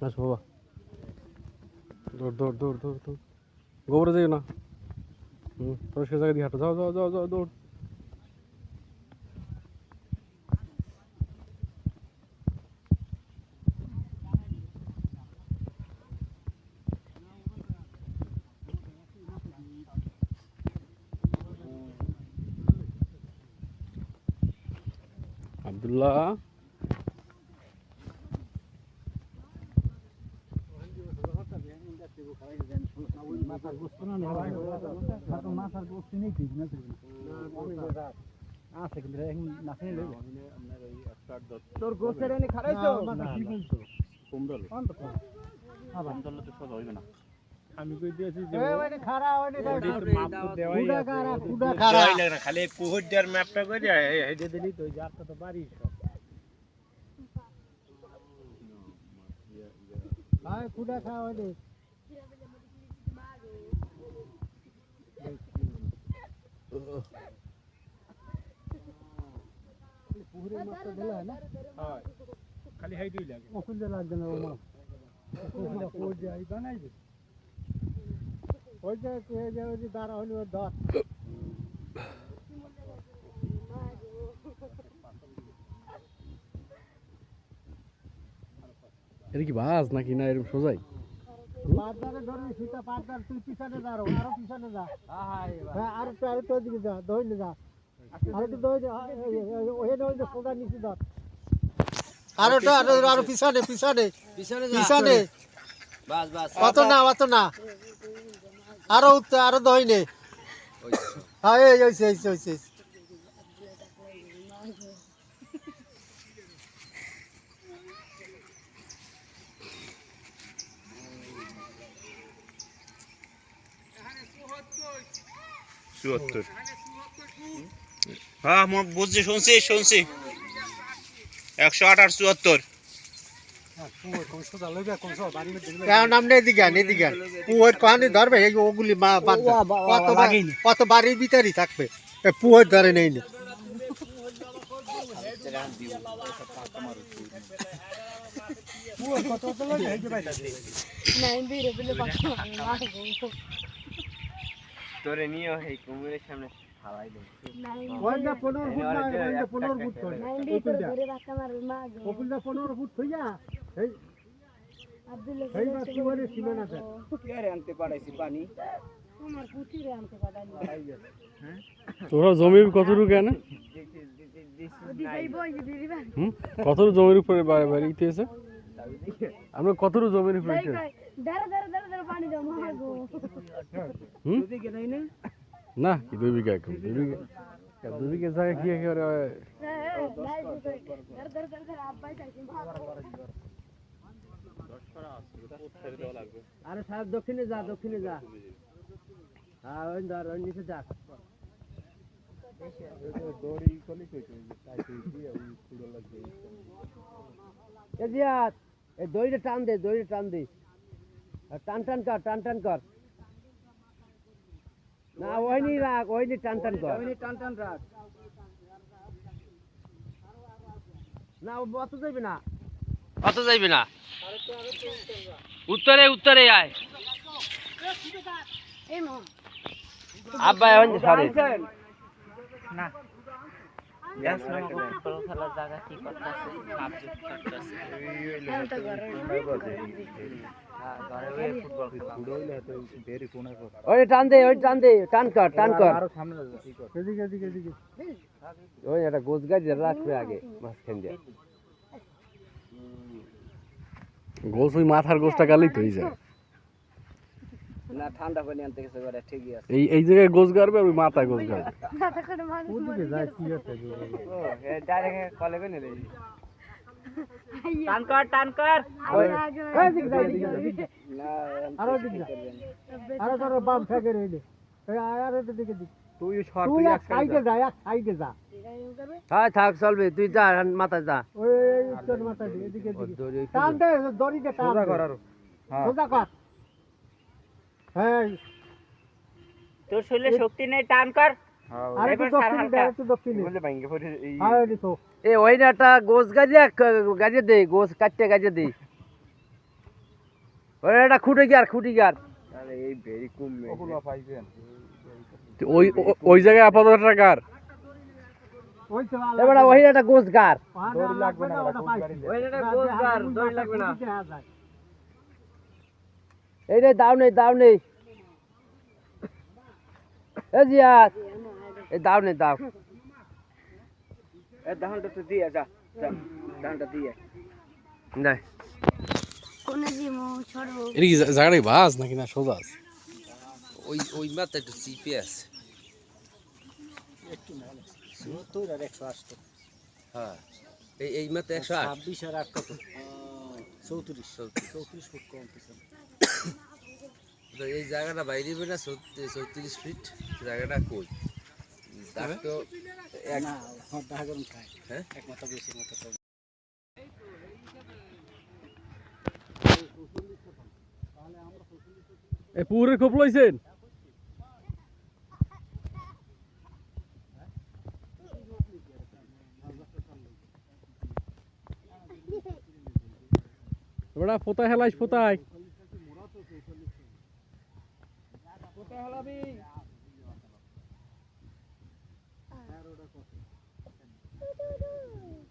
बस होगा दौड़ दौड़ दौड़ दौड़ दौड़ गोबर जाइयो ना। हम्म, प्रवेश जगह दिया जाओ जाओ जाओ जाओ दौड़ अब्दुल्ला। গোবরে যাই না হুম পরিষ্কার জায়গা দিয়ে হাঁটো যাও যাও যাও যাও দৌড় তোর গোছের এনে খারাইছো আমি কই দিয়েছি যে ওই ওই খারা ওই মাপ তো দেওয়াই কুডা আছে। কুডা খারা খালি পুকুর দেওয়ার ম্যাপটা করে হেঁটে দিলি তো ওই তো বাড়ি সব কুডা খাওয়া ওই পুকুরের মাছটা দিলে হয় না হয় খালি হাইটুই লাগে অকুল দিয়ে লাগবে না ও মাছ ওই যে এই বানাইবে ওই যে কে যে ওই যে এটা কি বাস নাকি না এরকম সোজাই? পাঁচদারে ধরবি সীতা পাঁচদার তুই পিছনে যা আরও আরও পিছনে যা। হ্যাঁ আরও একটু আরও একটু ওদিকে যা দইলে যা। আরও একটু দই ওই ওই যে সোজা নিচে ধর। আরও একটু আরও আরও পিছনে পিছনে। পিছনে পিছনে। বাস বাস। অত না অত না। আরও উঠতে আরও দই নে। হ্যাঁ এই হইছে হইছে হইছে চুয়াত্তর হ্যাঁ মোর বুঝছি শুনছি শুনছি একশো আঠাশ চুয়াত্তর কারণ আমরা এদিকে আন এদিকে আন পুয়ের ধরবে এই ওগুলি মা বাদ দাও। কত বাড়ির ভিতরেই থাকবে এ পুয়ের ধরে নেই নি তোরে নিয়ে এই কুমিরের সামনে নাইন ওইটা পনেরো ফুট না ওইটা পনেরো ফুট করে ধরে। বাচ্চা মারবে মারবো ওগুলো পনেরো ফুট হইয়া এই আব্দুল্লাহ এই বা পুয়ের সীমানা দেখ। আনতে পারাইছি পানি। তোমার পুতিরে আনতে পারাই তোরা জমির কতটুকু হুম? কতটুকু জমির উপরে বাড়িতে আছে? আমরা কতটুকু জমির উপরে ভাই আছে? ভাই দাঁড়া দাঁড়া দাঁড়া দাঁড়া পানি দাও মারবো হুম না কি দুই বিঘা একদম দুই বিঘা দুই বিঘা জায়গা কি একেবারে নাই দাঁড়া দাঁড়া দাঁড়া দাঁড়া আব্বাই চাইছি মারবো আরে সাহেব দক্ষিণে যা দক্ষিণে যা হ্যাঁ ওই ধর ওই নিচে যা এ জিয়াত এই দড়িটা টান দে দড়িটা টান দে আর টান টান কর টান টান কর না ওইনি রাখ ওইনি টান টান কর। ওইনি টান টান রাখ না ও অত যাইবে না। অত যাইবে না। উত্তরে উত্তরে আয়। আব্বা এখন সরে। এটা ঘরে ওই টান দে ওই টান দে টান কর টান কর এদিকে এদিকে এদিকে ওই একটা গোছ গাছ রাখবে আগে মাঝখান দিয়ে গোস ওই মাথার গোসটা গালেই তো হয়ে যায় না ঠান্ডা পানি আনতে গেছে ঘরে ঠিকই আছে। এই এই জায়গায় গোস গাড়বে ওই মাথায় গোস গাড়বে। মাথা করে মানুষ ওদিকে যায় কি আছে ও ডাইরেক্ট কলে করে নেই টান কর টান কর। এদিকে যায় এদিকে যায়, এদিকে যায়। না আরও এদিকে যায়। আরও ধরো বাম রইলে। আর দিক। তুই সর তুই এক সাইডে যা। এক সাইডে যা। হ্যাঁ থাক চলবে। তুই যা মাথা যা। ওই এই উত্তর মাথা এদিকে এদিকে। দড়ি টান দে দড়িতে টান সোজা কর আরও। হ্যাঁ। সোজা কর। হ্যাঁ তোর শরীরে শক্তি নেই টান কর। হ্যাঁ। আর দক্ষিণে দে একটু দক্ষিণে। বলে ভাঙ্গে পড়ে এই এই এ ওই গাছে গাছে দে গোছ কাটতে গাছে দে। ওই একটা খুঁটে গিয়ার খুঁটি গিয়ার তো ওই ওই জায়গায় আপাতত একটা কার ওই তো আলাদা। এবার ওই একটা গোস গার লাগবে না, ওই একটা গোস গার লাগবে না। খুঁটি দেখা যায়। এই রে দাও নেই দাও নেই এ জিয়াত এই দাও নেই দাও। এ দাহনটা তো দিয়ে যা যা দাহনটা দিয়ে। নাই কোনে দিমু ছোড়ো এটা কি জা- জায়গাটা বাস নাকি না সোজা আছে? ওই ওই মাথা একটু চিপে আছে। হ্যাঁ এই এই মাথা একশো আট। চৌত্রিশ। চৌত্রিশ। ফুট কম এই জায়গাটা বাইরে বেনা চৌত্রিশ ফিট জায়গাটা কই? তার তো এক এ পুকুরের খোপ লইছেন? বেটা পোতায় হেলাইস পোতায় どうど